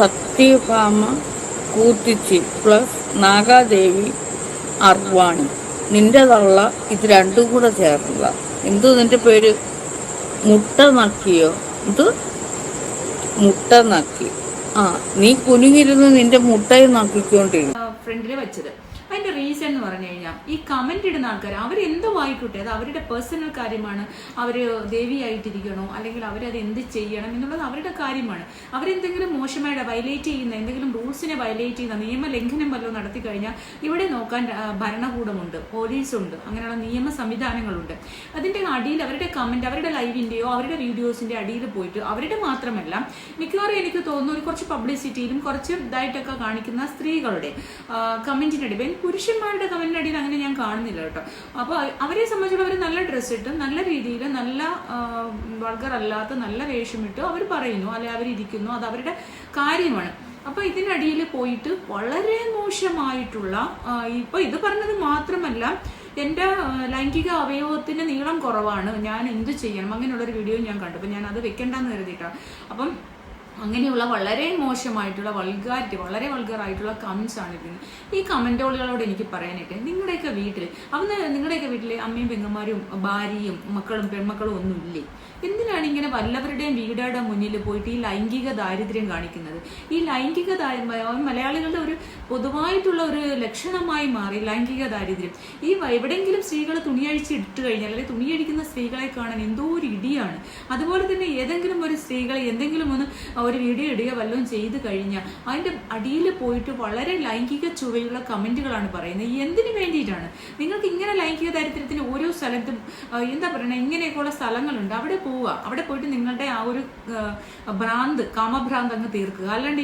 Satyabhama കൂത്തിച്ചി plus നാഗാദേവി അർവാണി. നിന്റെ തള്ള ഇത് രണ്ടും കൂടെ ചേർന്നത. എന്തു നിന്റെ പേര്? മുട്ട നക്കിയോ? ഇത് മുട്ട നക്കി. ആ നീ കുനിഞ്ഞിരുന്ന് നിന്റെ മുട്ടയും നക്കിക്കൊണ്ടിരുന്നു. ഫ്രണ്ടിൽ വെച്ചത്. അതിന്റെ റീസൺ എന്ന് പറഞ്ഞു കഴിഞ്ഞാൽ ഈ കമന്റ് ഇടുന്ന ആൾക്കാർ അവരെന്തോ ആയിക്കോട്ടെ അത് അവരുടെ പേഴ്സണൽ കാര്യമാണ്. അവർ ദേവിയായിട്ടിരിക്കണോ അല്ലെങ്കിൽ അവരത് എന്ത് ചെയ്യണം എന്നുള്ളത് അവരുടെ കാര്യമാണ്. അവരെന്തെങ്കിലും മോശമായിട്ട് വയലേറ്റ് ചെയ്യുന്ന എന്തെങ്കിലും റൂൾസിനെ വയലേറ്റ് ചെയ്യുന്ന നിയമലംഘനം വല്ലതും നടത്തി കഴിഞ്ഞാൽ ഇവിടെ നോക്കാൻ ഭരണകൂടമുണ്ട് പോലീസുണ്ട് അങ്ങനെയുള്ള നിയമ സംവിധാനങ്ങളുണ്ട്. അതിന്റെ അടിയിൽ അവരുടെ കമന്റ് അവരുടെ ലൈവിന്റെയോ അവരുടെ വീഡിയോസിന്റെ അടിയിൽ പോയിട്ട് അവരുടെ മാത്രമല്ല മിക്കവാറും എനിക്ക് തോന്നുന്നു ഒരു കുറച്ച് പബ്ലിസിറ്റിയിലും കുറച്ച് ഇതായിട്ടൊക്കെ കാണിക്കുന്ന സ്ത്രീകളുടെ കമന്റിനടി പുരുഷന്മാരുടെ കമന്റിനടിയിൽ അങ്ങനെ ഞാൻ കാണുന്നില്ല കേട്ടോ. അപ്പോൾ അവരെ സംബന്ധിച്ചിടത്തോളം അവർ നല്ല ഡ്രസ്സ് ഇട്ട് നല്ല രീതിയിൽ നല്ല വൾഗർ അല്ലാത്ത നല്ല വേഷമിട്ട് അവർ പറയുന്നു. അല്ലെ അവരിരിക്കുന്നു. അത് അവരുടെ കാര്യമാണ്. അപ്പൊ ഇതിനടിയിൽ പോയിട്ട് വളരെ മോശമായിട്ടുള്ള ഇപ്പൊ ഇത് പറഞ്ഞത് മാത്രമല്ല എന്റെ ലൈംഗിക അവയവത്തിന് നീളം കുറവാണ്. ഞാൻ എന്ത് ചെയ്യണം? അങ്ങനെയുള്ള ഒരു വീഡിയോ ഞാൻ കണ്ടു. അപ്പൊ ഞാൻ അത് വെക്കണ്ടെന്ന് കരുതിയിട്ടാണ് അപ്പം അങ്ങനെയുള്ള വളരെ മോശമായിട്ടുള്ള വൾഗാരിറ്റി വളരെ വൾഗറായിട്ടുള്ള കമൻസ് ആണ് ഇരിക്കുന്നത് ഈ കമന്റുകളോട് എനിക്ക് പറയാനായിട്ട് നിങ്ങളുടെയൊക്കെ വീട്ടിൽ അന്ന് നിങ്ങളുടെയൊക്കെ വീട്ടിൽ അമ്മയും പെങ്ങന്മാരും ഭാര്യയും മക്കളും പെൺമക്കളും ഒന്നും ഇല്ലേ? എന്തിനാണ് ഇങ്ങനെ വല്ലവരുടെയും വീടുകളുടെ മുന്നിൽ പോയിട്ട് ഈ ലൈംഗിക ദാരിദ്ര്യം കാണിക്കുന്നത്? ഈ ലൈംഗിക മലയാളികളുടെ ഒരു പൊതുവായിട്ടുള്ള ഒരു ലക്ഷണമായി മാറി ലൈംഗിക ദാരിദ്ര്യം. ഈ എവിടെയെങ്കിലും സ്ത്രീകൾ തുണിയഴിച്ച് ഇട്ട് കഴിഞ്ഞാൽ അല്ലെങ്കിൽ തുണിയഴിക്കുന്ന സ്ത്രീകളെ കാണാൻ എന്തോ ഒരു ഇടിയാണ്. അതുപോലെ തന്നെ ഏതെങ്കിലും ഒരു സ്ത്രീകളെ എന്തെങ്കിലും ഒന്ന് ഒരു വീഡിയോ ഇടുക വല്ലതും ചെയ്ത് കഴിഞ്ഞാൽ അതിന്റെ അടിയിൽ പോയിട്ട് വളരെ ലൈംഗിക ചുവയുള്ള കമന്റുകളാണ് പറയുന്നത്. എന്തിനു വേണ്ടിയിട്ടാണ്? നിങ്ങൾക്ക് ഇങ്ങനെ ലൈംഗിക ദാരിദ്ര്യത്തിന് ഓരോ സ്ഥലത്തും എന്താ പറയുക ഇങ്ങനെയൊക്കെയുള്ള സ്ഥലങ്ങളുണ്ട്. അവിടെ പോവുക. അവിടെ പോയിട്ട് നിങ്ങളുടെ ആ ഒരു ഭ്രാന്ത് കാമഭ്രാന്ത് അങ്ങ് തീർക്കുക. അല്ലാണ്ട്